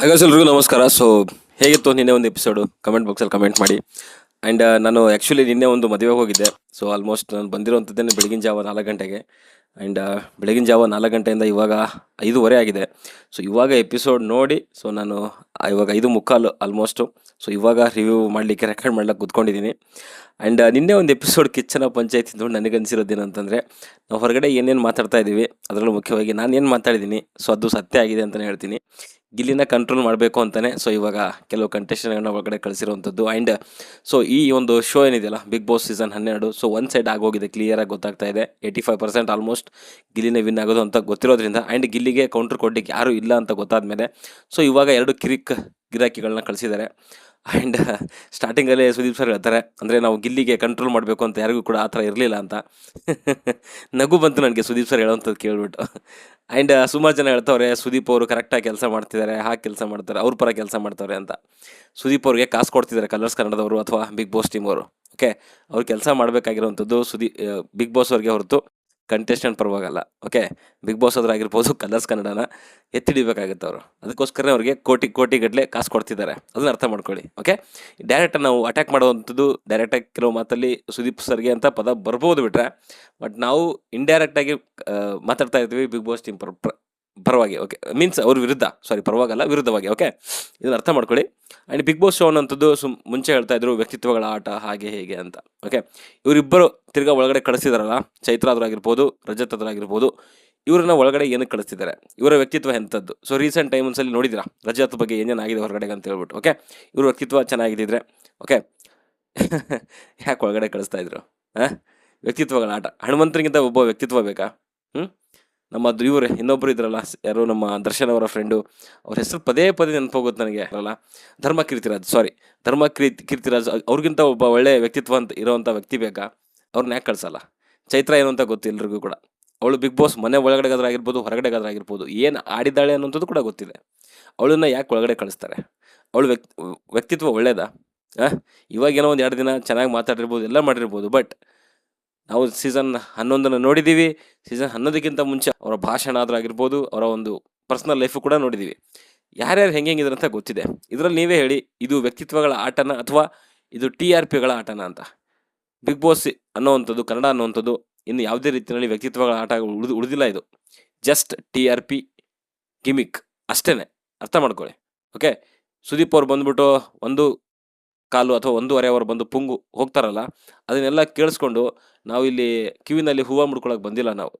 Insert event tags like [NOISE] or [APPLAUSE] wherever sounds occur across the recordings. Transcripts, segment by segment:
ಹಾಗಾದ್ರೆ ಎಲ್ರಿಗೂ ನಮಸ್ಕಾರ. ಸೊ ಹೇಗಿತ್ತು ನಿನ್ನೆ ಒಂದು ಎಪಿಸೋಡು ಕಮೆಂಟ್ ಬಾಕ್ಸಲ್ಲಿ ಕಮೆಂಟ್ ಮಾಡಿ. ಆ್ಯಂಡ್ ನಾನು ಆ್ಯಕ್ಚುಲಿ ನಿನ್ನೆ ಒಂದು ಮದುವೆಗೆ ಹೋಗಿದ್ದೆ. ಸೊ ಆಲ್ಮೋಸ್ಟ್ ನಾನು ಬಂದಿರೋಂಥದ್ದೇನೆ ಬೆಳಗಿನ ಜಾವ ನಾಲ್ಕು ಗಂಟೆಗೆ. ಆ್ಯಂಡ್ ಬೆಳಗಿನ ಜಾವ ನಾಲ್ಕು ಗಂಟೆಯಿಂದ ಇವಾಗ ಐದೂವರೆ ಆಗಿದೆ. ಸೊ ಇವಾಗ ಎಪಿಸೋಡ್ ನೋಡಿ ಸೊ ನಾನು ಇವಾಗ ಐದು ಮುಕ್ಕಾಲು ಆಲ್ಮೋಸ್ಟು ಸೊ ಇವಾಗ ರಿವ್ಯೂ ಮಾಡಲಿಕ್ಕೆ ರೆಕಾರ್ಡ್ ಮಾಡ್ಲಿಕ್ಕೆ ಕೂತ್ಕೊಂಡಿದ್ದೀನಿ. ಆ್ಯಂಡ್ ನಿನ್ನೆ ಒಂದು ಎಪಿಸೋಡ್ ಕಿಚ್ಚನ ಪಂಚಾಯತಿ ನೋಡಿ ನನಗೆ ಅನಿಸಿರೋದೇನಂತಂದರೆ ನಾವು ಹೊರಗಡೆ ಏನೇನು ಮಾತಾಡ್ತಾ ಇದ್ದೀವಿ ಅದರಲ್ಲೂ ಮುಖ್ಯವಾಗಿ ನಾನು ಏನು ಮಾತಾಡಿದ್ದೀನಿ, ಸೊ ಅದು ಸತ್ಯ ಆಗಿದೆ ಅಂತಲೇ ಹೇಳ್ತೀನಿ. ಗಿಲ್ಲಿನ ಕಂಟ್ರೋಲ್ ಮಾಡಬೇಕು ಅಂತಲೇ ಸೊ ಇವಾಗ ಕೆಲವು ಕಂಟೆಸ್ಟೆಂಟ್ಗಳನ್ನ ಒಳಗಡೆ ಕಳಿಸಿರುವಂಥದ್ದು. ಆ್ಯಂಡ್ ಸೊ ಈ ಒಂದು ಶೋ ಏನಿದೆಯಲ್ಲ ಬಿಗ್ ಬಾಸ್ ಸೀಸನ್ ಹನ್ನೆರಡು ಸೊ ಒನ್ ಸೈಡ್ ಆಗೋಗಿದೆ ಕ್ಲಿಯರಾಗಿ ಗೊತ್ತಾಗ್ತಾ ಇದೆ. ಏಯ್ಟಿ ಫೈವ್ ಪರ್ಸೆಂಟ್ ಆಲ್ಮೋಸ್ಟ್ ಗಿಲ್ಲಿನ ವಿನ್ ಆಗೋದು ಅಂತ ಗೊತ್ತಿರೋದ್ರಿಂದ ಆ್ಯಂಡ್ ಗಿಲ್ಲಿಗೆ ಕೌಂಟ್ರ್ ಕೊಡ್ಲಿಕ್ಕೆ ಯಾರೂ ಇಲ್ಲ ಅಂತ ಗೊತ್ತಾದ ಮೇಲೆ ಸೊ ಇವಾಗ ಎರಡು ಕಿರಿಕ್ ಗಿರಾಕಿಗಳನ್ನ ಕಳಿಸಿದ್ದಾರೆ. ಆ್ಯಂಡ್ ಸ್ಟಾರ್ಟಿಂಗಲ್ಲೇ ಸುದೀಪ್ ಸರ್ ಹೇಳ್ತಾರೆ, ಅಂದರೆ ನಾವು ಗಿಲ್ಲಿಗೆ ಕಂಟ್ರೋಲ್ ಮಾಡಬೇಕು ಅಂತ ಯಾರಿಗೂ ಕೂಡ ಆ ಥರ ಇರಲಿಲ್ಲ ಅಂತ. ನಗು ಬಂತು ನನಗೆ ಸುದೀಪ್ ಸರ್ ಹೇಳೋವಂಥದ್ದು ಕೇಳಿಬಿಟ್ಟು. ಆ್ಯಂಡ್ ಸುಮಾರು ಜನ ಹೇಳ್ತವ್ರೆ, ಸುದೀಪ್ ಅವರು ಕರೆಕ್ಟಾಗಿ ಕೆಲಸ ಮಾಡ್ತಿದ್ದಾರೆ, ಹಾಗೆ ಕೆಲಸ ಮಾಡ್ತಾರೆ, ಅವ್ರ ಪರ ಕೆಲಸ ಮಾಡ್ತಾರೆ ಅಂತ. ಸುದೀಪ್ ಅವ್ರಿಗೆ ಕಾಸು ಕೊಡ್ತಿದ್ದಾರೆ ಕಲರ್ಸ್ ಕನ್ನಡದವರು ಅಥವಾ ಬಿಗ್ ಬಾಸ್ ಟೀಮ್ ಅವರು ಓಕೆ ಅವ್ರು ಕೆಲಸ ಮಾಡಬೇಕಾಗಿರುವಂಥದ್ದು ಸುದೀಪ್ ಬಿಗ್ ಬಾಸ್ ಅವ್ರಿಗೆ ಹೊರತು. ಕಂಟೆಸ್ಟೆಂಟ್ ಪರವಾಗಲ್ಲ ಓಕೆ ಬಿಗ್ ಬಾಸ್ ಆದ್ರಾಗಿರ್ಬೋದು ಕಲರ್ಸ್ ಕನ್ನಡನ ಎತ್ತಿಡಿಬೇಕಾಗುತ್ತೆ ಅವರು. ಅದಕ್ಕೋಸ್ಕರ ಅವರಿಗೆ ಕೋಟಿ ಕೋಟಿ ಗಟ್ಟಲೆ ಕಾಸು ಕೊಡ್ತಿದ್ದಾರೆ. ಅದನ್ನ ಅರ್ಥ ಮಾಡ್ಕೊಳ್ಳಿ ಓಕೆ ಡೈರೆಕ್ಟ್ ನಾವು ಅಟ್ಯಾಕ್ ಮಾಡುವಂಥದ್ದು ಡೈರೆಕ್ಟಾಗಿ ಕೆಲವು ಮಾತಲ್ಲಿ ಸುದೀಪ್ ಸರ್ಗೆ ಅಂತ ಪದ ಬರ್ಬೋದು ಬಿಟ್ರೆ ಬಟ್ ನಾವು ಇಂಡೈರೆಕ್ಟಾಗಿ ಮಾತಾಡ್ತಾ ಇರ್ತೀವಿ ಬಿಗ್ ಬಾಸ್ ಟೀಮ್ ಪ್ರ- ಪರವಾಗಿ ಓಕೆ ಮೀನ್ಸ್ ಅವ್ರ ವಿರುದ್ಧ ಸಾರಿ ಪರವಾಗಲ್ಲ, ವಿರುದ್ಧವಾಗಿ ಓಕೆ ಇದನ್ನ ಅರ್ಥ ಮಾಡ್ಕೊಳ್ಳಿ. ಆ್ಯಂಡ್ ಬಿಗ್ ಬಾಸ್ ಶೋ ಅನ್ನೋಂಥದ್ದು ಸುಮ್ ಮುಂಚೆ ಹೇಳ್ತಾ ಇದ್ರು ವ್ಯಕ್ತಿತ್ವಗಳ ಆಟ ಹಾಗೆ ಹೇಗೆ ಅಂತ ಓಕೆ ಇವರಿಬ್ಬರು ತಿರ್ಗಾ ಒಳಗಡೆ ಕಳಿಸಿದಾರಲ್ಲ, ಚೈತ್ರ ಆಗಿರ್ಬೋದು, ರಜತ್ ಅದ್ರಾಗಿರ್ಬೋದು ಇವ್ರನ್ನ ಒಳಗಡೆ ಏನಕ್ಕೆ ಕಳಿಸ್ತಿದ್ದಾರೆ? ಇವರ ವ್ಯಕ್ತಿತ್ವ ಎಂಥದ್ದು? ಸೊ ರೀಸೆಂಟ್ ಟೈಮ್ಸಲ್ಲಿ ನೋಡಿದಿರಾ ರಜತ್ ಬಗ್ಗೆ ಏನೇನಾಗಿದೆ ಹೊರಗಡೆ ಅಂತ ಹೇಳ್ಬಿಟ್ಟು ಓಕೆ ಇವ್ರ ವ್ಯಕ್ತಿತ್ವ ಚೆನ್ನಾಗಿದ್ದಿದ್ರೆ ಓಕೆ [LAUGHS] ಯಾಕೆ ಒಳಗಡೆ ಕಳಿಸ್ತಾ ಇದ್ರು, ಹಾಂ? ವ್ಯಕ್ತಿತ್ವಗಳ ಆಟ. ಹನುಮಂತರಿಗಿಂತ ಒಬ್ಬ ವ್ಯಕ್ತಿತ್ವ ಬೇಕಾ? ಹ್ಞೂ ನಮ್ಮ ಇವರು ಇನ್ನೊಬ್ರು ಇದ್ರಲ್ಲ ಯಾರು ನಮ್ಮ ದರ್ಶನ್ ಅವರ ಫ್ರೆಂಡು ಅವ್ರ ಹೆಸರು ಪದೇ ಪದೇ ನೆನಪೋಗುತ್ತೆ ನನಗೆ. ಅಲ್ಲ ಧರ್ಮ ಕೀರ್ತಿರಾಜ್ ಸಾರಿ ಧರ್ಮ ಕೀರ್ತಿ ಕೀರ್ತಿರಾಜ್, ಅವ್ರಿಗಿಂತ ಒಬ್ಬ ಒಳ್ಳೆ ವ್ಯಕ್ತಿತ್ವ ಅಂತ ಇರೋವಂಥ ವ್ಯಕ್ತಿ ಬೇಕಾ ಅವ್ರನ್ನ ಯಾಕೆ ಕಳಿಸಲ್ಲ? ಚೈತ್ರ ಏನು ಅಂತ ಗೊತ್ತು ಎಲ್ರಿಗೂ ಕೂಡ. ಅವಳು ಬಿಗ್ ಬಾಸ್ ಮನೆ ಒಳಗಡೆಗಾದ್ರಾಗಿರ್ಬೋದು ಹೊರಗಡೆಗಾದ್ರೂ ಆಗಿರ್ಬೋದು ಏನು ಆಡಿದ್ದಾಳೆ ಅನ್ನೋಂಥದ್ದು ಕೂಡ ಗೊತ್ತಿದೆ. ಅವಳನ್ನ ಯಾಕೆ ಒಳಗಡೆ ಕಳಿಸ್ತಾರೆ? ಅವಳು ವ್ಯಕ್ತಿ, ವ್ಯಕ್ತಿತ್ವ ಒಳ್ಳೇದಾ? ಹಾಂ? ಇವಾಗೇನೋ ಒಂದು ಎರಡು ದಿನ ಚೆನ್ನಾಗಿ ಮಾತಾಡಿರ್ಬೋದು, ಎಲ್ಲ ಮಾಡಿರ್ಬೋದು ಬಟ್ ನಾವು ಸೀಸನ್ ಹನ್ನೊಂದನ್ನು ನೋಡಿದ್ದೀವಿ. ಸೀಸನ್ ಹನ್ನೊಂದಕ್ಕಿಂತ ಮುಂಚೆ ಅವರ ಭಾಷಣ ಆದ್ರೂ ಆಗಿರ್ಬೋದು, ಅವರ ಒಂದು ಪರ್ಸ್ನಲ್ ಲೈಫು ಕೂಡ ನೋಡಿದ್ದೀವಿ. ಯಾರ್ಯಾರು ಹೆಂಗೆ ಹೆಂಗಿದ್ರು ಅಂತ ಗೊತ್ತಿದೆ. ಇದರಲ್ಲಿ ನೀವೇ ಹೇಳಿ, ಇದು ವ್ಯಕ್ತಿತ್ವಗಳ ಆಟನ ಅಥವಾ ಇದು ಟಿ ಆರ್ ಪಿಗಳ ಆಟನ ಅಂತ. ಬಿಗ್ ಬಾಸ್ ಅನ್ನೋವಂಥದ್ದು, ಕನ್ನಡ ಅನ್ನೋವಂಥದ್ದು, ಇನ್ನು ಯಾವುದೇ ರೀತಿಯಲ್ಲಿ ವ್ಯಕ್ತಿತ್ವಗಳ ಆಟ ಉಳಿದು, ಉಳಿದಿಲ್ಲ ಇದು. Just T R P gimmick ಅಷ್ಟೇ ಅರ್ಥ ಮಾಡ್ಕೊಳ್ಳಿ. ಓಕೆ ಸುದೀಪ್ ಅವ್ರು ಬಂದ್ಬಿಟ್ಟು ಒಂದು ಕಾಲು ಅಥವಾ ಒಂದೂವರೆ ಅವರು ಬಂದು ಪುಂಗು ಹೋಗ್ತಾರಲ್ಲ, ಅದನ್ನೆಲ್ಲ ಕೇಳಿಸ್ಕೊಂಡು ನಾವು ಇಲ್ಲಿ ಕಿವಿನಲ್ಲಿ ಹೂವು ಮುಡ್ಕೊಳಕ್ಕೆ ಬಂದಿಲ್ಲ ನಾವು.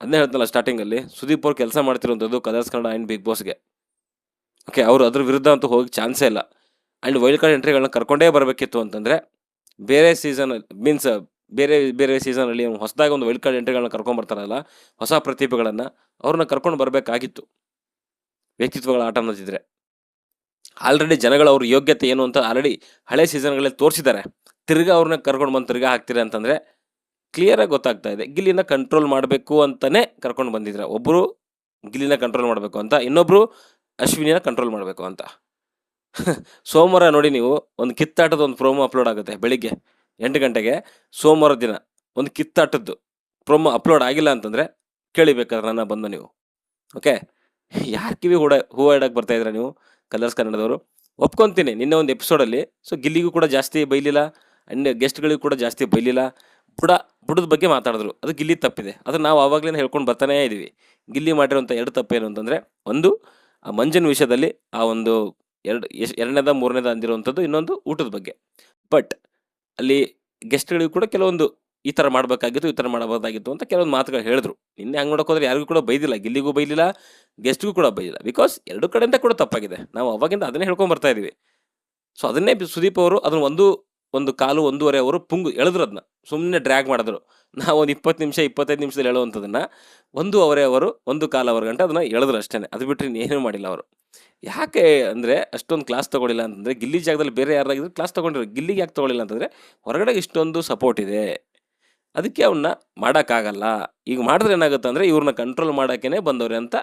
ಅದನ್ನೇ ಹೇಳ್ತಲ್ಲ ಸ್ಟಾರ್ಟಿಂಗಲ್ಲಿ ಸುದೀಪ್ ಅವ್ರು ಕೆಲಸ ಮಾಡ್ತಿರೋಂಥದ್ದು ಕಲರ್ಸ್ ಕನ್ನಡ ಆ್ಯಂಡ್ ಬಿಗ್ ಬಾಸ್ಗೆ ಓಕೆ ಅವರು ಅದ್ರ ವಿರುದ್ಧ ಅಂತೂ ಹೋಗಿ ಚಾನ್ಸೇ ಇಲ್ಲ. ಆ್ಯಂಡ್ ವೈಲ್ಡ್ ಕಾರ್ಡ್ ಎಂಟ್ರಿಗಳನ್ನ ಕರ್ಕೊಂಡೇ ಬರಬೇಕಿತ್ತು ಅಂತಂದರೆ, ಬೇರೆ ಸೀಸನ್ ಮೀನ್ಸ್ ಬೇರೆ ಬೇರೆ ಸೀಸನಲ್ಲಿ ಹೊಸದಾಗಿ ಒಂದು ವೈಲ್ಡ್ ಕಾರ್ಡ್ ಎಂಟ್ರಿಗಳನ್ನ ಕರ್ಕೊಂಬರ್ತಾರಲ್ಲ ಹೊಸ ಪ್ರತಿಭೆಗಳನ್ನು ಅವ್ರನ್ನ ಕರ್ಕೊಂಡು ಬರಬೇಕಾಗಿತ್ತು. ವ್ಯಕ್ತಿತ್ವಗಳ ಆಟ ಅನ್ನೋದಿದ್ರೆ. ಆಲ್ರೆಡಿ ಜನಗಳು ಅವ್ರ ಯೋಗ್ಯತೆ ಏನು ಅಂತ ಆಲ್ರೆಡಿ ಹಳೆ ಸೀಸನ್ಗಳಲ್ಲಿ ತೋರಿಸಿದ್ದಾರೆ. ತಿರ್ಗಾ ಅವ್ರನ್ನ ಕರ್ಕೊಂಡು ಬಂದು ತಿರ್ಗಾ ಹಾಕ್ತೀರಾ ಅಂತಂದರೆ ಕ್ಲಿಯರಾಗಿ ಗೊತ್ತಾಗ್ತಾ ಇದೆ. ಗಿಲ್ಲಿನ ಕಂಟ್ರೋಲ್ ಮಾಡಬೇಕು ಅಂತಲೇ ಕರ್ಕೊಂಡು ಬಂದಿದ್ದಾರೆ ಒಬ್ಬರು ಗಿಲ್ಲಿನ ಕಂಟ್ರೋಲ್ ಮಾಡಬೇಕು ಅಂತ ಇನ್ನೊಬ್ಬರು ಅಶ್ವಿನಿನ ಕಂಟ್ರೋಲ್ ಮಾಡಬೇಕು ಅಂತ. [LAUGHS] ಸೋಮವಾರ ನೋಡಿ ನೀವು ಒಂದು ಕಿತ್ತಾಟದ ಒಂದು ಪ್ರೋಮೋ ಅಪ್ಲೋಡ್ ಆಗುತ್ತೆ ಬೆಳಿಗ್ಗೆ ಎಂಟು ಗಂಟೆಗೆ. ಸೋಮವಾರ ದಿನ ಒಂದು ಕಿತ್ತಾಟದ್ದು ಪ್ರೋಮೋ ಅಪ್ಲೋಡ್ ಆಗಿಲ್ಲ ಅಂತಂದರೆ ಕೇಳಿಬೇಕಾದ್ರೆ ನನ್ನ ಬಂದು ನೀವು. ಓಕೆ ಯಾರು ಕಿವಿ ಹೂಡ ಹೂವು ಇಡೋಕ್ಕೆ ಬರ್ತಾ ಇದ್ರ ನೀವು? ಕಲರ್ಸ್ ಕನ್ನಡದವರು. ಒಪ್ಕೊಂತೀನಿ, ನಿನ್ನೆ ಒಂದು ಎಪಿಸೋಡಲ್ಲಿ. ಸೊ ಗಿಲ್ಲಿಗೂ ಕೂಡ ಜಾಸ್ತಿ ಬೈಲಿಲ್ಲ ಆ್ಯಂಡ್ ಗೆಸ್ಟ್ಗಳಿಗೂ ಕೂಡ ಜಾಸ್ತಿ ಬೈಲಿಲ್ಲ. ಬುಡ, ಬುಡದ ಬಗ್ಗೆ ಮಾತಾಡಿದ್ರು. ಅದು ಗಿಲ್ಲಿ ತಪ್ಪಿದೆ. ಅದು ನಾವು ಆವಾಗಲೇ ಹೇಳ್ಕೊಂಡು ಬರ್ತಾನೇ ಇದ್ದೀವಿ ಗಿಲ್ಲಿ ಮಾಡಿರುವಂಥ ಎರಡು ತಪ್ಪೇನು ಅಂತಂದರೆ, ಒಂದು, ಆ ಮಂಜನ್ ವಿಷಯದಲ್ಲಿ ಆ ಒಂದು ಎರಡು ಎಷ್ಟು ಎರಡನೇದ, ಮೂರನೇದ ಅಂದಿರುವಂಥದ್ದು ಇನ್ನೊಂದು ಊಟದ ಬಗ್ಗೆ. ಬಟ್ ಅಲ್ಲಿ ಗೆಸ್ಟ್ಗಳಿಗೂ ಕೂಡ ಕೆಲವೊಂದು ಈ ಥರ ಮಾಡಬೇಕಾಗಿತ್ತು, ಈ ಥರ ಮಾಡಬಹುದಾಗಿತ್ತು ಅಂತ ಕೆಲವೊಂದು ಮಾತುಗಳು ಹೇಳಿದ್ರು. ನಿನ್ನೆ ಹಂಗೆ ನೋಡೋಕೆ ಹೋದ್ರೆ ಯಾರಿಗೂ ಕೂಡ ಬೈದಿಲ್ಲ, ಗಿಲ್ಲಿಗೂ ಬೈಲಿಲ್ಲ ಗೆಸ್ಟ್ಗೂ ಕೂಡ ಬೈದಿಲ್ಲ. ಬಿಕಾಸ್ ಎರಡು ಕಡೆಯಿಂದ ಕೂಡ ತಪ್ಪಾಗಿದೆ. ನಾವು ಅವಾಗಿಂದ ಅದನ್ನೇ ಹೇಳ್ಕೊಂಡು ಬರ್ತಾ ಇದ್ದೀವಿ ಸೊ ಅದನ್ನೇ ಸುದೀಪ್ ಅವರು ಅದನ್ನು ಒಂದು ಒಂದು ಕಾಲು ಒಂದೂವರೆ ಅವರು ಪುಂಗು ಎಳೆದ್ರು ಅದನ್ನ ಸುಮ್ಮನೆ ಡ್ರ್ಯಾಗ್ ಮಾಡಿದ್ರು. ನಾವು ಒಂದು ಇಪ್ಪತ್ತು ನಿಮಿಷ, ಇಪ್ಪತ್ತೈದು ನಿಮಿಷದಲ್ಲಿ ಹೇಳುವಂಥದನ್ನು ಒಂದು ಅವರೇ ಅವರು, ಒಂದು ಕಾಲು ಅವರ್ ಗಂಟೆ ಅದನ್ನು ಎಳೆದ್ರು ಅಷ್ಟೇ ಅದು ಬಿಟ್ಟರೆ ಇನ್ನೇನು ಮಾಡಿಲ್ಲ ಅವರು. ಯಾಕೆ ಅಂದರೆ ಅಷ್ಟೊಂದು ಕ್ಲಾಸ್ ತೊಗೊಳಿಲ್ಲ ಅಂತಂದರೆ ಗಿಲ್ಲಿ ಜಾಗದಲ್ಲಿ ಬೇರೆ ಯಾರಾಗಿದ್ರು ಕ್ಲಾಸ್ ತೊಗೊಂಡಿರೋ ಗಿಲ್ಲಿಗೆ ಯಾಕೆ ತೊಗೊಳ್ಳಿಲ್ಲ ಅಂತಂದರೆ ಹೊರಗಡೆ ಇಷ್ಟೊಂದು ಸಪೋರ್ಟ್ ಇದೆ. ಅದಕ್ಕೆ ಅವನ್ನ ಮಾಡೋಕ್ಕಾಗಲ್ಲ. ಈಗ ಮಾಡಿದ್ರೆ ಏನಾಗುತ್ತೆ ಅಂದರೆ ಇವ್ರನ್ನ ಕಂಟ್ರೋಲ್ ಮಾಡೋಕ್ಕೇ ಬಂದವ್ರೆ ಅಂತ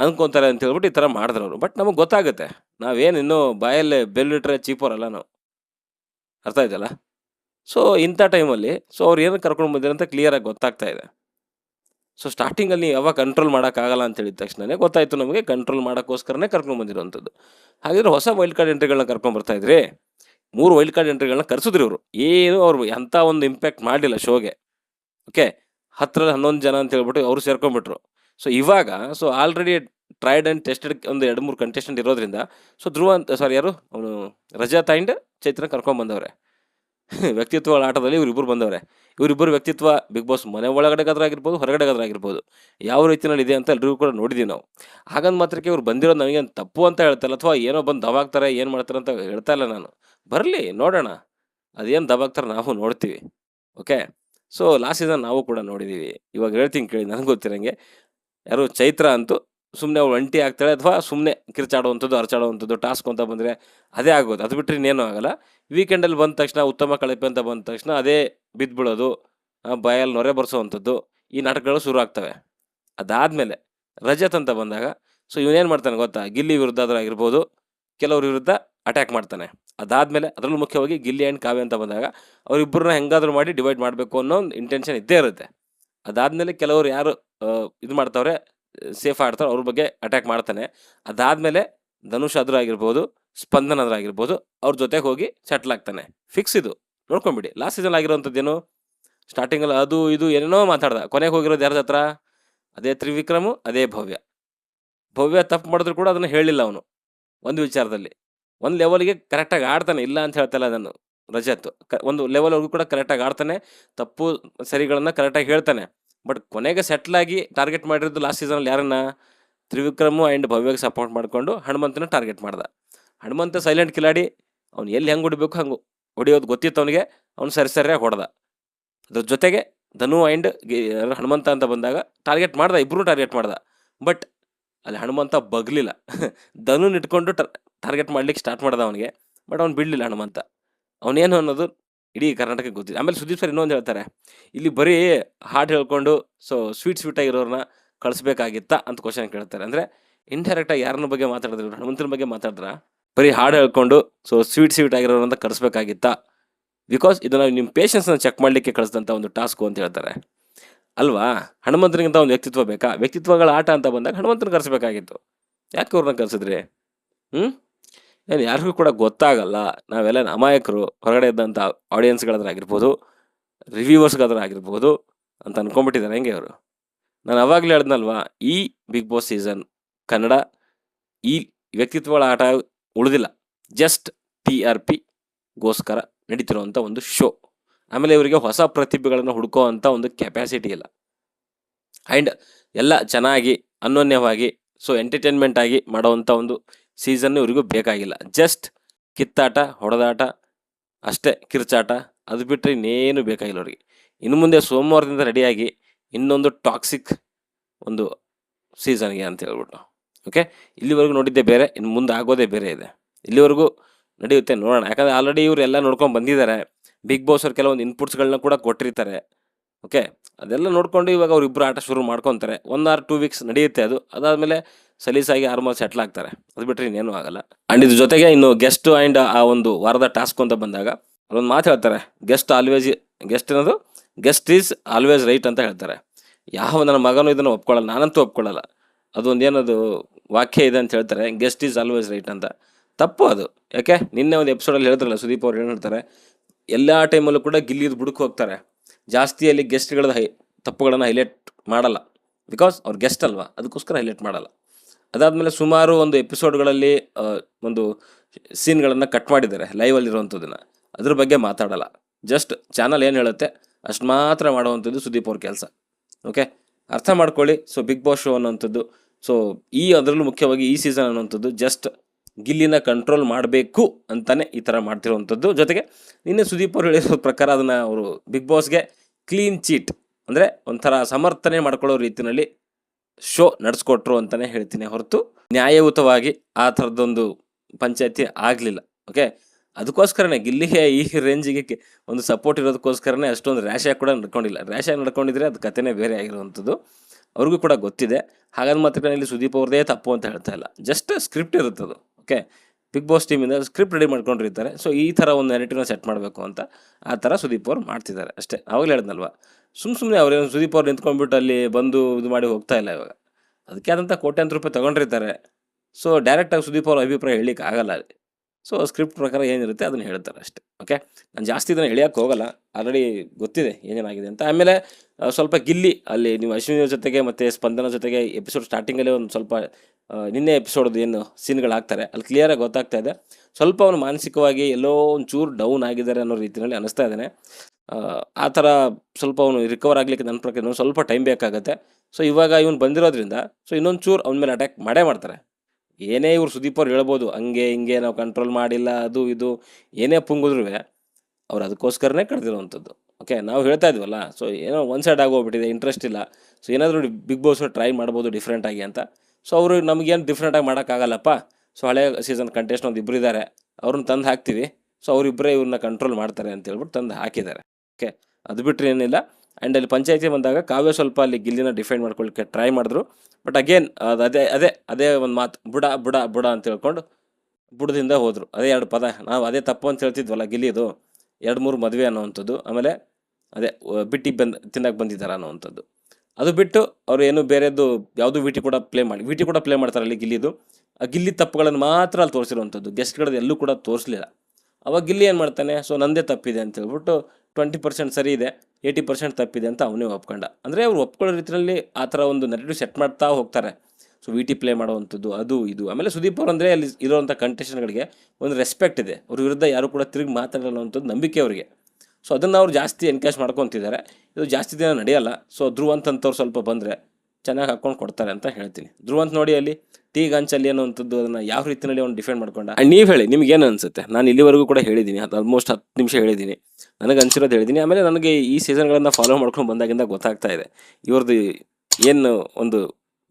ಅಂದ್ಕೊತಾರೆ ಅಂತ ಹೇಳ್ಬಿಟ್ಟು ಈ ಥರ ಮಾಡಿದ್ರು ಅವರು. ಬಟ್ ನಮಗೆ ಗೊತ್ತಾಗುತ್ತೆ. ನಾವೇನು ಇನ್ನೂ ಬಾಯಲ್ಲೇ ಬೆಲ್ಲಿಟ್ರೆ ಚೀಪರಲ್ಲ ನಾವು. ಅರ್ಥ ಆಯ್ತಲ್ಲ? ಸೊ ಇಂಥ ಟೈಮಲ್ಲಿ ಸೊ ಅವ್ರು ಏನು ಕರ್ಕೊಂಡು ಬಂದಿರೋ ಅಂತ ಕ್ಲಿಯರಾಗಿ ಗೊತ್ತಾಗ್ತಾ ಇದೆ. ಸೊ ಸ್ಟಾರ್ಟಿಂಗಲ್ಲಿ ಯಾವಾಗ ಕಂಟ್ರೋಲ್ ಮಾಡೋಕ್ಕಾಗಲ್ಲ ಅಂತ ಹೇಳಿದ ತಕ್ಷಣನೇ ಗೊತ್ತಾಯಿತು ನಮಗೆ ಕಂಟ್ರೋಲ್ ಮಾಡೋಕ್ಕೋಸ್ಕರನೇ ಕರ್ಕೊಂಡು ಬಂದಿರೋವಂಥದ್ದು. ಹಾಗಿದ್ರೆ ಹೊಸ ವೈಲ್ಡ್ ಕಾರ್ಡ್ ಎಂಟ್ರಿಗಳನ್ನ ಕರ್ಕೊಂಡು ಬರ್ತಾ ಇದ್ರಿ? ಮೂರು ವೈಲ್ಡ್ ಕಾರ್ಡ್ ಎಂಟ್ರಿಗಳನ್ನ ಕರೆಸಿದ್ರಿ ಇವರು. ಏನು ಅವರು ಎಂಥ ಒಂದು ಇಂಪ್ಯಾಕ್ಟ್ ಮಾಡಲಿಲ್ಲ ಶೋಗೆ. ಓಕೆ ಹತ್ತರಲ್ಲಿ ಹನ್ನೊಂದು ಜನ ಅಂತ ಹೇಳ್ಬಿಟ್ಟು ಅವರು ಸೇರ್ಕೊಂಡ್ಬಿಟ್ರು. ಸೊ ಇವಾಗ so already tried and tested ಒಂದು ಎರಡು ಮೂರು ಕಂಟೆಸ್ಟೆಂಟ್ ಇರೋದ್ರಿಂದ ಸೊ ಧ್ರುವ ಅಂತ ಸಾರಿ ಯಾರು? ಅವನು ರಜಾತ್ ಆ್ಯಂಡ್ ಚೈತ್ರ ಕರ್ಕೊಂಡ್ಬಂದವ್ರೆ ವ್ಯಕ್ತಿತ್ವಗಳ ಆಟದಲ್ಲಿ ಇವರಿಬ್ಬರು ಬಂದವ್ರೆ. ಇವರಿಬ್ಬರು ವ್ಯಕ್ತಿತ್ವ ಬಿಗ್ ಬಾಸ್ ಮನೆ ಒಳಗಡೆಗಾದ್ರಾಗಿರ್ಬೋದು ಆಗಿರ್ಬೋದು ಹೊರಗಡೆಗಾದ್ರೂ ಆಗಿರ್ಬೋದು. ಯಾವ ರೀತಿಯಲ್ಲಿ ಇದೆ ಅಂತ ಎಲ್ರಿಗೂ ಕೂಡ ನೋಡಿದ್ದೀವಿ ನಾವು. ಹಾಗಂದ್ ಮಾತ್ರಕ್ಕೆ ಇವ್ರು ಬಂದಿರೋದು ನನಗೇನು ತಪ್ಪು ಅಂತ ಹೇಳ್ತಾಯಿಲ್ಲ ಅಥವಾ ಏನೋ ಬಂದು ದವಾಗ್ತಾರೆ, ಏನು ಮಾಡ್ತಾರೆ ಅಂತ ಹೇಳ್ತಾ ಇಲ್ಲ ನಾನು. ಬರಲಿ, ನೋಡೋಣ. ಅದೇನು ದಬಾಗ್ತಾರೆ ನಾವು ನೋಡ್ತೀವಿ. ಓಕೆ? ಸೊ ಲಾಸ್ಟ್ ಸೀಸನ್ ನಾವು ಕೂಡ ನೋಡಿದ್ದೀವಿ ಇವಾಗ ಹೇಳ್ತೀನಿ ಕೇಳಿ, ನನಗೆ ಗೊತ್ತಿರೋಂಗೆ. ಯಾರು ಚೈತ್ರ ಅಂತೂ ಸುಮ್ಮನೆ ಅವಳು ಒಂಟಿ ಆಗ್ತಾಳೆ ಅಥವಾ ಸುಮ್ಮನೆ ಕಿರ್ಚಾಡುವಂಥದ್ದು ಅರ್ಚಾಡುವಂಥದ್ದು ಟಾಸ್ಕ್ ಅಂತ ಬಂದರೆ ಅದೇ ಆಗೋದು. ಅದು ಬಿಟ್ಟರೆ ಇನ್ನೇನು ಆಗೋಲ್ಲ. ವೀಕೆಂಡಲ್ಲಿ ಬಂದ ತಕ್ಷಣ, ಉತ್ತಮ ಕಳಪೆ ಅಂತ ಬಂದ ತಕ್ಷಣ ಅದೇ ಬಿದ್ದುಬಿಡೋದು ಬಾಯಲ್ಲಿ ನೊರೆ ಬರ್ಸೋವಂಥದ್ದು, ಈ ನಾಟಕಗಳು ಶುರು ಆಗ್ತವೆ. ಅದಾದಮೇಲೆ ರಜತ್ ಅಂತ ಬಂದಾಗ, ಸೊ ಇವನೇನು ಮಾಡ್ತಾನೆ ಗೊತ್ತಾ? ಗಿಲ್ಲಿ ವಿರುದ್ಧ ಆಗಿರ್ಬೋದು, ಕೆಲವ್ರ ವಿರುದ್ಧ ಅಟ್ಯಾಕ್ ಮಾಡ್ತಾನೆ. ಅದಾದಮೇಲೆ ಅದರಲ್ಲೂ ಮುಖ್ಯವಾಗಿ ಗಿಲ್ಲಿ ಆ್ಯಂಡ್ ಕಾವ್ಯ ಅಂತ ಬಂದಾಗ ಅವರಿಬ್ಬರನ್ನ ಹೆಂಗಾದರೂ ಮಾಡಿ ಡಿವೈಡ್ ಮಾಡಬೇಕು ಅನ್ನೋ ಒಂದು ಇಂಟೆನ್ಷನ್ ಇದ್ದೇ ಇರುತ್ತೆ. ಅದಾದಮೇಲೆ ಕೆಲವರು ಯಾರು ಇದು ಮಾಡ್ತಾವ್ರೆ ಸೇಫ್ ಆಡ್ತಾರೆ ಅವ್ರ ಬಗ್ಗೆ ಅಟ್ಯಾಕ್ ಮಾಡ್ತಾನೆ. ಅದಾದಮೇಲೆ ಧನುಷ್ ಆದರೂ ಆಗಿರ್ಬೋದು, ಸ್ಪಂದನ ಆದ್ರೂ ಆಗಿರ್ಬೋದು, ಅವ್ರ ಜೊತೆಗೆ ಹೋಗಿ ಸೆಟ್ಲ್ ಆಗ್ತಾನೆ. ಫಿಕ್ಸ್ ಇದು. ನೋಡ್ಕೊಂಬಿಡಿ. ಲಾಸ್ಟ್ ಸೀಸನ್ ಆಗಿರೋವಂಥದ್ದೇನು ಸ್ಟಾರ್ಟಿಂಗಲ್ಲಿ ಅದು, ಇದು, ಏನೇನೋ ಮಾತಾಡ್ದ. ಕೊನೆಗೆ ಹೋಗಿರೋದು ಯಾರ್ದ ಹತ್ರ? ಅದೇ ತ್ರಿವಿಕ್ರಮು, ಅದೇ ಭವ್ಯ. ಭವ್ಯ ತಪ್ಪು ಮಾಡಿದ್ರು ಕೂಡ ಅದನ್ನು ಹೇಳಿಲ್ಲ ಅವನು, ಒಂದು ವಿಚಾರದಲ್ಲಿ. ಒಂದು ಲೆವೆಲ್ಗೆ ಕರೆಕ್ಟಾಗಿ ಆಡ್ತಾನೆ, ಇಲ್ಲ ಅಂತ ಹೇಳ್ತಲ್ಲ ಅದನ್ನು ರಜತ್. ಒಂದು ಲೆವೆಲ್ವರೆಗೂ ಕೂಡ ಕರೆಕ್ಟಾಗಿ ಆಡ್ತಾನೆ, ತಪ್ಪು ಸರಿಗಳನ್ನು ಕರೆಕ್ಟಾಗಿ ಹೇಳ್ತಾನೆ. ಬಟ್ ಕೊನೆಗೆ ಸೆಟ್ಲಾಗಿ ಟಾರ್ಗೆಟ್ ಮಾಡಿರೋದು ಲಾಸ್ಟ್ ಸೀಸನಲ್ಲಿ ಯಾರನ್ನ? ತ್ರಿವಿಕ್ರಮು ಆ್ಯಂಡ್ ಭವ್ಯಗೆ ಸಪೋರ್ಟ್ ಮಾಡಿಕೊಂಡು ಹನುಮಂತನ ಟಾರ್ಗೆಟ್ ಮಾಡ್ದ. ಹನುಮಂತ ಸೈಲೆಂಟ್ ಕಿಲಾಡಿ, ಅವ್ನು ಎಲ್ಲಿ ಹೆಂಗೆ ಹೊಡಿಬೇಕು ಹಂಗೆ, ಹೊಡಿಯೋದು ಗೊತ್ತಿತ್ತು ಅವನಿಗೆ, ಅವ್ನು ಸರಿ ಸರಿಯಾಗಿ ಹೊಡೆದ. ಅದ್ರ ಜೊತೆಗೆ ಧನು ಆ್ಯಂಡ್ ಹನುಮಂತ ಅಂತ ಬಂದಾಗ ಟಾರ್ಗೆಟ್ ಮಾಡ್ದ ಇಬ್ಬರೂ ಟಾರ್ಗೆಟ್ ಮಾಡ್ದ. ಬಟ್ ಅಲ್ಲಿ ಹನುಮಂತ ಬಗ್ಲಿಲ್ಲ. [LAUGHS] ಧನು ಇಟ್ಕೊಂಡು ಟಾರ್ಗೆಟ್ ಮಾಡ್ಲಿಕ್ಕೆ ಸ್ಟಾರ್ಟ್ ಮಾಡ್ದ ಅವನಿಗೆ ಬಟ್ ಅವ್ನು ಬಿಡಲಿಲ್ಲ ಹನುಮಂತ. ಅವನೇನು ಅನ್ನೋದು ಇಡೀ ಕರ್ನಾಟಕಕ್ಕೆ ಗೊತ್ತಿದೆ ಆಮೇಲೆ ಸುದೀಪ್ ಸರ್ ಇನ್ನೊಂದು ಹೇಳ್ತಾರೆ, ಇಲ್ಲಿ ಬರೀ ಹಾಡು ಹೇಳ್ಕೊಂಡು ಸೊ ಸ್ವೀಟ್ ಸ್ವೀಟ್ ಆಗಿರೋರನ್ನ ಕಳಿಸ್ಬೇಕಾಗಿತ್ತಾ? ಅಂತ ಕ್ವಶನ್ ಕೇಳ್ತಾರೆ. ಅಂದರೆ ಇಂಡೈರೆಕ್ಟಾಗಿ ಯಾರನ್ನ ಬಗ್ಗೆ ಮಾತಾಡಿದ್ರು, ಹನುಮಂತನ ಬಗ್ಗೆ ಮಾತಾಡಿದ್ರ? ಬರೀ ಹಾಡು ಹೇಳ್ಕೊಂಡು ಸೊ ಸ್ವೀಟ್ ಸ್ವೀಟ್ ಆಗಿರೋರಂತ ಕಳಿಸ್ಬೇಕಾಗಿತ್ತಾ? ಬಿಕಾಸ್ ಇದನ್ನು ನಿಮ್ಮ ಪೇಷನ್ಸ್ನ ಚೆಕ್ ಮಾಡಲಿಕ್ಕೆ ಕಳಿಸಿದಂಥ ಒಂದು ಟಾಸ್ಕು ಅಂತ ಹೇಳ್ತಾರೆ. ಅಲ್ವಾ? ಹನುಮಂತನಿಗಿಂತ ಒಂದು ವ್ಯಕ್ತಿತ್ವ ಬೇಕಾ? ವ್ಯಕ್ತಿತ್ವಗಳ ಆಟ ಅಂತ ಬಂದಾಗ ಹನುಮಂತನ ಕರೆಸಬೇಕಾಗಿತ್ತು. ಯಾಕೆ ಅವ್ರನ್ನ ಕರೆಸಿದ್ರಿ? ಹ್ಞೂ ಏನು ಯಾರಿಗೂ ಕೂಡ ಗೊತ್ತಾಗಲ್ಲ. ನಾವೆಲ್ಲ ಅಮಾಯಕರು, ಹೊರಗಡೆ ಇದ್ದಂಥ ಆಡಿಯನ್ಸ್ಗಳಾದ್ರಾಗಿರ್ಬೋದು ರಿವ್ಯೂವರ್ಸ್ಗಾದ್ರೂ ಆಗಿರ್ಬೋದು ಅಂತ ಅಂದ್ಕೊಂಬಿಟ್ಟಿದ್ದಾರೆ ಹೆಂಗೆ ಅವರು? ನಾನು ಅವಾಗಲೇ ಹೇಳ್ದನಲ್ವಾ, ಈ ಬಿಗ್ ಬಾಸ್ ಸೀಸನ್ ಕನ್ನಡ ಈ ವ್ಯಕ್ತಿತ್ವಗಳ ಆಟ ಉಳಿದಿಲ್ಲ. ಜಸ್ಟ್ ಟಿ ಆರ್ ಪಿಗೋಸ್ಕರ ನಡೀತಿರುವಂಥ ಒಂದು ಶೋ ಆಮೇಲೆ ಇವರಿಗೆ ಹೊಸ ಪ್ರತಿಭೆಗಳನ್ನು ಹುಡುಕೋ ಅಂಥ ಒಂದು ಕೆಪ್ಯಾಸಿಟಿ ಇಲ್ಲ. ಆ್ಯಂಡ್ ಎಲ್ಲ ಚೆನ್ನಾಗಿ ಅನ್ಯೋನ್ಯವಾಗಿ ಸೊ ಎಂಟರ್ಟೈನ್ಮೆಂಟ್ ಆಗಿ ಮಾಡೋವಂಥ ಒಂದು ಸೀಸನ್ ಇವರಿಗೂ ಬೇಕಾಗಿಲ್ಲ. ಜಸ್ಟ್ ಕಿತ್ತಾಟ, ಹೊಡೆದಾಟ, ಅಷ್ಟೇ ಕಿರ್ಚಾಟ, ಅದು ಬಿಟ್ಟರೆ ಇನ್ನೇನು ಬೇಕಾಗಿಲ್ಲ ಅವರಿಗೆ. ಇನ್ನು ಮುಂದೆ ಸೋಮವಾರದಿಂದ ರೆಡಿಯಾಗಿ ಇನ್ನೊಂದು ಟಾಕ್ಸಿಕ್ ಒಂದು ಸೀಸನ್ಗೆ ಅಂತ ಹೇಳ್ಬಿಟ್ಟು. ಓಕೆ? ಇಲ್ಲಿವರೆಗೂ ನೋಡಿದ್ದೆ ಬೇರೆ, ಇನ್ನು ಮುಂದೆ ಆಗೋದೇ ಬೇರೆ ಇದೆ. ಇಲ್ಲಿವರೆಗೂ ನಡೆಯುತ್ತೆ ನೋಡೋಣ. ಯಾಕಂದರೆ ಆಲ್ರೆಡಿ ಇವರು ಎಲ್ಲ ನೋಡ್ಕೊಂಡು ಬಂದಿದ್ದಾರೆ. ಬಿಗ್ ಬಾಸ್ ಅವ್ರು ಕೆಲವೊಂದು ಇನ್ಪುಟ್ಸ್ಗಳನ್ನ ಕೂಡ ಕೊಟ್ಟಿರ್ತಾರೆ. ಓಕೆ? ಅದೆಲ್ಲ ನೋಡಿಕೊಂಡು ಇವಾಗ ಅವ್ರಿಬ್ಬರು ಆಟ ಶುರು ಮಾಡ್ಕೊತಾರೆ. ಒನ್ ಆರ್ ಟೂ ವೀಕ್ಸ್ ನಡೆಯುತ್ತೆ ಅದು. ಅದಾದಮೇಲೆ ಸಲೀಸಾಗಿ ಆರ್ಮಲ್ ಸೆಟ್ಲ್ ಆಗ್ತಾರೆ. ಅದು ಬಿಟ್ಟರೆ ಇನ್ನೇನು ಆಗಲ್ಲ. ಆ್ಯಂಡ್ ಇದ್ರ ಜೊತೆಗೆ ಇನ್ನು ಗೆಸ್ಟ್ ಆ್ಯಂಡ್ ಆ ಒಂದು ವಾರದ ಟಾಸ್ಕ್ ಅಂತ ಬಂದಾಗ ಅಲ್ಲೊಂದು ಮಾತು ಹೇಳ್ತಾರೆ. ಗೆಸ್ಟ್ ಆಲ್ವೇಸ್ ಗೆಸ್ಟ್ ಅನ್ನೋದು ಗೆಸ್ಟ್ ಈಸ್ ಆಲ್ವೇಸ್ ರೈಟ್ ಅಂತ ಹೇಳ್ತಾರೆ. ಯಾವ ನನ್ನ ಮಗನೂ ಇದನ್ನು ಒಪ್ಕೊಳ್ಳಲ್ಲ ನಾನಂತೂ ಒಪ್ಕೊಳ್ಳಲ್ಲ ಅದೊಂದು ಏನದು ವಾಕ್ಯ ಇದೆ ಅಂತ ಹೇಳ್ತಾರೆ. ಗೆಸ್ಟ್ ಈಸ್ ಆಲ್ವೇಸ್ ರೈಟ್ ಅಂತ. ತಪ್ಪು ಅದು. ಯಾಕೆ? ನಿನ್ನೆ ಒಂದು ಎಪಿಸೋಡಲ್ಲಿ ಹೇಳ್ತಾರಲ್ಲ ಸುದೀಪ್ ಅವ್ರು ಏನು ಹೇಳ್ತಾರೆ? ಎಲ್ಲ ಟೈಮಲ್ಲೂ ಕೂಡ ಗಿಲ್ಲಿದು ಬುಡಕ್ಕೆ ಹೋಗ್ತಾರೆ. ಜಾಸ್ತಿ ಅಲ್ಲಿ ಗೆಸ್ಟ್ಗಳದ್ದು ಹೈ, ತಪ್ಪುಗಳನ್ನು ಹೈಲೈಟ್ ಮಾಡಲ್ಲ. ಬಿಕಾಸ್ ಅವ್ರು ಗೆಸ್ಟ್ ಅಲ್ವಾ? ಅದಕ್ಕೋಸ್ಕರ ಹೈಲೈಟ್ ಮಾಡಲ್ಲ. ಅದಾದಮೇಲೆ ಸುಮಾರು ಒಂದು ಎಪಿಸೋಡ್ಗಳಲ್ಲಿ ಒಂದು ಸೀನ್ಗಳನ್ನು ಕಟ್ ಮಾಡಿದ್ದಾರೆ ಲೈವಲ್ಲಿರುವಂಥದ್ದನ್ನು. ಅದ್ರ ಬಗ್ಗೆ ಮಾತಾಡಲ್ಲ. ಜಸ್ಟ್ ಚಾನಲ್ ಏನು ಹೇಳುತ್ತೆ, ಅಷ್ಟು ಮಾತ್ರ ಮಾಡುವಂಥದ್ದು ಸುದೀಪ್ ಅವ್ರ ಕೆಲಸ. ಓಕೆ? ಅರ್ಥ ಮಾಡ್ಕೊಳ್ಳಿ. ಸೊ, ಬಿಗ್ ಬಾಸ್ ಶೋ ಅನ್ನೋಂಥದ್ದು ಸೊ, ಈ ಅದರಲ್ಲೂ ಮುಖ್ಯವಾಗಿ ಈ ಸೀಸನ್ ಅನ್ನೋಂಥದ್ದು ಜಸ್ಟ್ ಗಿಲ್ಲಿನ ಕಂಟ್ರೋಲ್ ಮಾಡಬೇಕು ಅಂತಲೇ ಈ ಥರ ಮಾಡ್ತಿರುವಂಥದ್ದು. ಜೊತೆಗೆ, ನಿನ್ನೆ ಸುದೀಪ್ ಅವರು ಹೇಳಿರೋ ಪ್ರಕಾರ ಅದನ್ನು ಅವರು ಬಿಗ್ ಬಾಸ್ಗೆ ಕ್ಲೀನ್ ಚೀಟ್, ಅಂದರೆ ಒಂಥರ ಸಮರ್ಥನೆ ಮಾಡ್ಕೊಳ್ಳೋ ರೀತಿಯಲ್ಲಿ ಶೋ ನಡೆಸ್ಕೊಟ್ರು ಅಂತಲೇ ಹೇಳ್ತೀನಿ. ಹೊರತು ನ್ಯಾಯಯುತವಾಗಿ ಆ ಥರದ್ದೊಂದು ಪಂಚಾಯತಿ ಆಗಲಿಲ್ಲ. ಓಕೆ? ಅದಕ್ಕೋಸ್ಕರನೇ ಗಿಲ್ಲಿಗೆ ಈ ರೇಂಜಿಗೆ ಒಂದು ಸಪೋರ್ಟ್ ಇರೋದಕ್ಕೋಸ್ಕರನೇ ಅಷ್ಟೊಂದು ರ್ಯಾಶಾಗಿ ಕೂಡ ನಡ್ಕೊಂಡಿಲ್ಲ. ರ್ಯಾಶಾಗಿ ನಡ್ಕೊಂಡಿದ್ರೆ ಅದು ಕಥೆನೇ ಬೇರೆ ಆಗಿರುವಂಥದ್ದು. ಅವ್ರಿಗೂ ಕೂಡ ಗೊತ್ತಿದೆ. ಹಾಗಾದ ಮಾತ್ರ ಸುದೀಪ್ ಅವ್ರದೇ ತಪ್ಪು ಅಂತ ಹೇಳ್ತಾ ಇಲ್ಲ. ಜಸ್ಟ್ ಸ್ಕ್ರಿಪ್ಟ್ ಇರುತ್ತದು ಓಕೆ? ಬಿಗ್ ಬಾಸ್ ಟೀಮಿಂದ ಸ್ಕ್ರಿಪ್ಟ್ ರೆಡಿ ಮಾಡ್ಕೊಂಡಿರ್ತಾರೆ ಸೊ ಈ ಥರ ಒಂದು ನೆರೆಟಿವ್ನ ಸೆಟ್ ಮಾಡಬೇಕು ಅಂತ ಆ ಥರ ಸುದೀಪ್ ಅವ್ರು ಮಾಡ್ತಿದ್ದಾರೆ ಅಷ್ಟೇ. ಆವಾಗಲೇ ಹೇಳಿದ್ನಲ್ವ? ಸುಮ್ಮ ಸುಮ್ಮನೆ ಅವ್ರೇನು ಸುದೀಪ್ ಅವ್ರು ನಿಂತ್ಕೊಂಡ್ಬಿಟ್ಟು ಅಲ್ಲಿ ಬಂದು ಇದು ಮಾಡಿ ಹೋಗ್ತಾ ಇಲ್ಲ ಇವಾಗ. ಅದಕ್ಕೆ ಆದಂಥ ಕೋಟ್ಯಾಂತರ ರೂಪಾಯಿ ತೊಗೊಂಡಿರ್ತಾರೆ. ಸೊ ಡೈರೆಕ್ಟಾಗಿ ಸುದೀಪ್ ಅವ್ರ ಅಭಿಪ್ರಾಯ ಹೇಳಲಿಕ್ಕೆ ಆಗಲ್ಲ ಅಲ್ಲಿ. ಸೊ ಸ್ಕ್ರಿಪ್ಟ್ ಪ್ರಕಾರ ಏನಿರುತ್ತೆ ಅದನ್ನು ಹೇಳ್ತಾರೆ ಅಷ್ಟೇ. ಓಕೆ ನಾನು ಜಾಸ್ತಿ ಇದನ್ನು ಹೇಳಿಯಕ್ಕೆ ಹೋಗಲ್ಲ. ಆಲ್ರೆಡಿ ಗೊತ್ತಿದೆ ಏನೇನಾಗಿದೆ ಅಂತ. ಆಮೇಲೆ ಸ್ವಲ್ಪ ಗಿಲ್ಲಿ ಅಲ್ಲಿ ನೀವು ಅಶ್ವಿನಿ ಜೊತೆಗೆ ಮತ್ತು ಸ್ಪಂದನ ಜೊತೆಗೆ ಎಪಿಸೋಡ್ ಸ್ಟಾರ್ಟಿಂಗಲ್ಲೇ ಒಂದು ಸ್ವಲ್ಪ ನಿನ್ನೆ ಎಪಿಸೋಡ್ದು ಏನು ಸೀನ್ಗಳು ಹಾಕ್ತಾರೆ ಅಲ್ಲಿ ಕ್ಲಿಯರಾಗಿ ಗೊತ್ತಾಗ್ತಾ ಇದೆ. ಸ್ವಲ್ಪ ಅವನು ಮಾನಸಿಕವಾಗಿ ಎಲ್ಲೋ ಒಂಚೂರು ಡೌನ್ ಆಗಿದ್ದಾರೆ ಅನ್ನೋ ರೀತಿಯಲ್ಲಿ ಅನಿಸ್ತಾ ಇದ್ದಾನೆ. ಆ, ಥರ ಸ್ವಲ್ಪ ಅವನು ರಿಕವರ್ ಆಗಲಿಕ್ಕೆ ನನ್ನ ಪ್ರಕಾರ ಇನ್ನೊಂದು ಸ್ವಲ್ಪ ಟೈಮ್ ಬೇಕಾಗುತ್ತೆ. ಸೊ ಇವಾಗ ಇವನು ಬಂದಿರೋದ್ರಿಂದ ಸೊ ಇನ್ನೊಂದು ಚೂರು ಅವನ ಮೇಲೆ ಅಟ್ಯಾಕ್ ಮಾಡೇ ಮಾಡ್ತಾರೆ. ಏನೇ ಇವ್ರು ಸುದೀಪ್ ಅವ್ರು ಹೇಳ್ಬೋದು ಹಂಗೆ ಹಿಂಗೆ ನಾವು ಕಂಟ್ರೋಲ್ ಮಾಡಿಲ್ಲ ಅದು ಇದು ಏನೇ ಪುಂಗಿದ್ರು ಅವ್ರು ಅದಕ್ಕೋಸ್ಕರನೇ ಕಳೆದಿರೋವಂಥದ್ದು ಓಕೆ ನಾವು ಹೇಳ್ತಾ ಇದ್ವಲ್ಲ ಸೊ ಏನೋ ಒನ್ ಸೈಡ್ ಆಗೋಗ್ಬಿಟ್ಟಿದೆ ಇಂಟ್ರೆಸ್ಟ್ ಇಲ್ಲ. ಸೊ ಏನಾದರೂ ಬಿಗ್ ಬಾಸ್ ಟ್ರೈ ಮಾಡ್ಬೋದು ಡಿಫ್ರೆಂಟ್ ಆಗಿ ಅಂತ. ಸೊ ಅವರು ನಮಗೇನು ಡಿಫ್ರೆಂಟಾಗಿ ಮಾಡೋಕ್ಕಾಗಲ್ಲಪ್ಪ? ಸೊ ಹಳೆ ಸೀಸನ್ ಕಂಟೆಸ್ಟ್ ಒಂದು ಇಬ್ಬರು ಇದ್ದಾರೆ ಅವ್ರನ್ನ ತಂದು ಹಾಕ್ತೀವಿ. ಸೊ ಅವರಿಬ್ಬರೇ ಇವ್ರನ್ನ ಕಂಟ್ರೋಲ್ ಮಾಡ್ತಾರೆ ಅಂತ ಹೇಳ್ಬಿಟ್ಟು ತಂದು ಹಾಕಿದ್ದಾರೆ. ಓಕೆ, ಅದು ಬಿಟ್ಟರೆ ಏನಿಲ್ಲ. ಆ್ಯಂಡ್ ಅಲ್ಲಿ ಪಂಚಾಯತಿ ಬಂದಾಗ ಕಾವ್ಯ ಸ್ವಲ್ಪ ಅಲ್ಲಿ ಗಿಲ್ಲಿನ ಡಿಫೈನ್ ಮಾಡ್ಕೊಳ್ಳಿಕ್ಕೆ ಟ್ರೈ ಮಾಡಿದ್ರು. ಬಟ್ ಅಗೇನ್ ಅದು ಅದೇ ಅದೇ ಅದೇ ಒಂದು ಮಾತು, ಬುಡ ಬುಡ ಬುಡ ಅಂತ ಹೇಳ್ಕೊಂಡು ಬುಡದಿಂದ ಹೋದರು. ಅದೇ ಎರಡು ಪದ, ನಾವು ಅದೇ ತಪ್ಪು ಅಂತ ಹೇಳ್ತಿದ್ವಲ್ಲ ಗಿಲ್ಲಿದು. ಎರಡು, ಮೂರು ಮದುವೆ ಅನ್ನೋವಂಥದ್ದು. ಆಮೇಲೆ ಅದೇ ಬಿಟ್ಟಿಗೆ ಬಂದು ತಿನ್ನಕ್ಕೆ ಬಂದಿದ್ದಾರೆ ಅನ್ನೋವಂಥದ್ದು. ಅದು ಬಿಟ್ಟು ಅವರು ಏನು ಬೇರೆದು ಯಾವುದೂ ವಿಟಿ ಕೂಡ ಪ್ಲೇ ಮಾಡಿ ವಿಟಿ ಕೂಡ ಪ್ಲೇ ಮಾಡ್ತಾರೆ ಅಲ್ಲಿ ಗಿಲ್ಲಿದು. ಆ ಗಿಲ್ಲಿ ತಪ್ಪುಗಳನ್ನು ಮಾತ್ರ ಅಲ್ಲಿ ತೋರಿಸಿರುವಂಥದ್ದು. ಗೆಸ್ಟ್ಗಳದ್ದು ಎಲ್ಲೂ ಕೂಡ ತೋರಿಸಲಿಲ್ಲ. ಅವಾಗ ಗಿಲ್ಲಿ ಏನು ಮಾಡ್ತಾನೆ? ಸೊ, ನಂದೇ ತಪ್ಪಿದೆ ಅಂತ ಹೇಳ್ಬಿಟ್ಟು ಟ್ವೆಂಟಿ ಪರ್ಸೆಂಟ್ ಸರಿ ಇದೆ ಏಯ್ಟಿ ಪರ್ಸೆಂಟ್ ತಪ್ಪಿದೆ ಅಂತ ಅವನೇ ಒಪ್ಕೊಂಡ. ಅಂದರೆ ಅವ್ರು ಒಪ್ಕೊಳ್ಳೋ ರೀತಿಯಲ್ಲಿ ಆ ಥರ ಒಂದು ನೆಗೆಟಿವ್ ಸೆಟ್ ಮಾಡ್ತಾ ಹೋಗ್ತಾರೆ. ಸೊ ವಿ ಟಿ ಪ್ಲೇ ಮಾಡುವಂಥದ್ದು ಅದು, ಇದು. ಆಮೇಲೆ ಸುದೀಪ್ ಅವ್ರು ಅಂದರೆ ಅಲ್ಲಿ ಇರೋವಂಥ ಕಂಟೆಸ್ಟೆಂಟ್ಗಳಿಗೆ ಒಂದು ರೆಸ್ಪೆಕ್ಟ್ ಇದೆ. ಅವ್ರ ವಿರುದ್ಧ ಯಾರು ಕೂಡ ತಿರುಗಿ ಮಾತಾಡಲ್ಲ ಅಂಥದ್ದು ನಂಬಿಕೆ ಅವರಿಗೆ. ಸೊ, ಅದನ್ನು ಅವ್ರು ಜಾಸ್ತಿ ಎನ್ಕ್ಯಾಶ್ ಮಾಡ್ಕೊತಿದ್ದಾರೆ. ಇದು ಜಾಸ್ತಿ ದಿನ ನಡೆಯಲ್ಲ. ಸೊ ಧ್ರುವಂತಂಥವ್ರು ಸ್ವಲ್ಪ ಬಂದರೆ ಚೆನ್ನಾಗಿ ಹಾಕೊಂಡು ಕೊಡ್ತಾರೆ ಅಂತ ಹೇಳ್ತೀನಿ. ಧ್ರುವಂತ್ ನೋಡಿ ಅಲ್ಲಿ, ಟೀ ಗಂಚಲ್ಲಿ ಅನ್ನೋಂಥದ್ದು ಅದನ್ನು ಯಾವ ರೀತಿಯಲ್ಲಿ ಅವ್ನು ಡಿಫೆಂಡ್ ಮಾಡ್ಕೊಂಡ? ನೀವು ಹೇಳಿ, ನಿಮ್ಗೆ ಏನು ಅನಿಸುತ್ತೆ? ನಾನು ಇಲ್ಲಿವರೆಗೂ ಕೂಡ ಹೇಳಿದ್ದೀನಿ ಅದು ಆಲ್ಮೋಸ್ಟ್ ಹತ್ತು ನಿಮಿಷ ಹೇಳಿದ್ದೀನಿ ನನಗೆ ಅನಿಸಿರೋದು ಹೇಳಿದ್ದೀನಿ ಆಮೇಲೆ ನನಗೆ ಈ ಸೀಸನ್ಗಳನ್ನು ಫಾಲೋ ಮಾಡ್ಕೊಂಡು ಬಂದಾಗಿಂದ ಗೊತ್ತಾಗ್ತಾ ಇದೆ. ಇವ್ರದ್ದು ಏನು ಒಂದು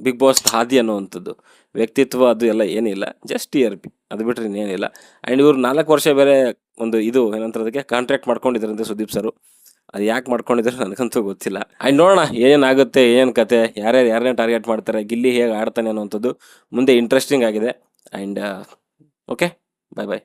ಬಿಗ್ ಬಾಸ್ ಹಾದಿ ಅನ್ನೋವಂಥದ್ದು, ವ್ಯಕ್ತಿತ್ವ ಅದು ಎಲ್ಲ ಏನಿಲ್ಲ. ಜಸ್ಟ್ ಟಿ ಆರ್ ಪಿ ಅದು ಬಿಟ್ಟರೆ ಇನ್ನೇನಿಲ್ಲ. ಆ್ಯಂಡ್ ಇವರು ನಾಲ್ಕು ವರ್ಷ ಬೇರೆ ಒಂದು ಇದು ಏನಂತಾರೆ ಅದಕ್ಕೆ ಕಾಂಟ್ರಾಕ್ಟ್ ಮಾಡ್ಕೊಂಡಿದ್ದಾರಂತೆ ಸುದೀಪ್ ಸರು. ಅದು ಯಾಕೆ ಮಾಡ್ಕೊಂಡಿದ್ರು ನನಗಂತೂ ಗೊತ್ತಿಲ್ಲ. ಆ್ಯಂಡ್ ನೋಡೋಣ ಏನಾಗುತ್ತೆ ಏನು ಕತೆ, ಯಾರ್ಯಾರು ಯಾರನ್ನೇ ಟಾರ್ಗೆಟ್ ಮಾಡ್ತಾರೆ, ಗಿಲ್ಲಿ ಹೇಗೆ ಆಡ್ತಾನೆ ಅನ್ನೋವಂಥದ್ದು ಮುಂದೆ ಇಂಟ್ರೆಸ್ಟಿಂಗ್ ಆಗಿದೆ. And okay bye bye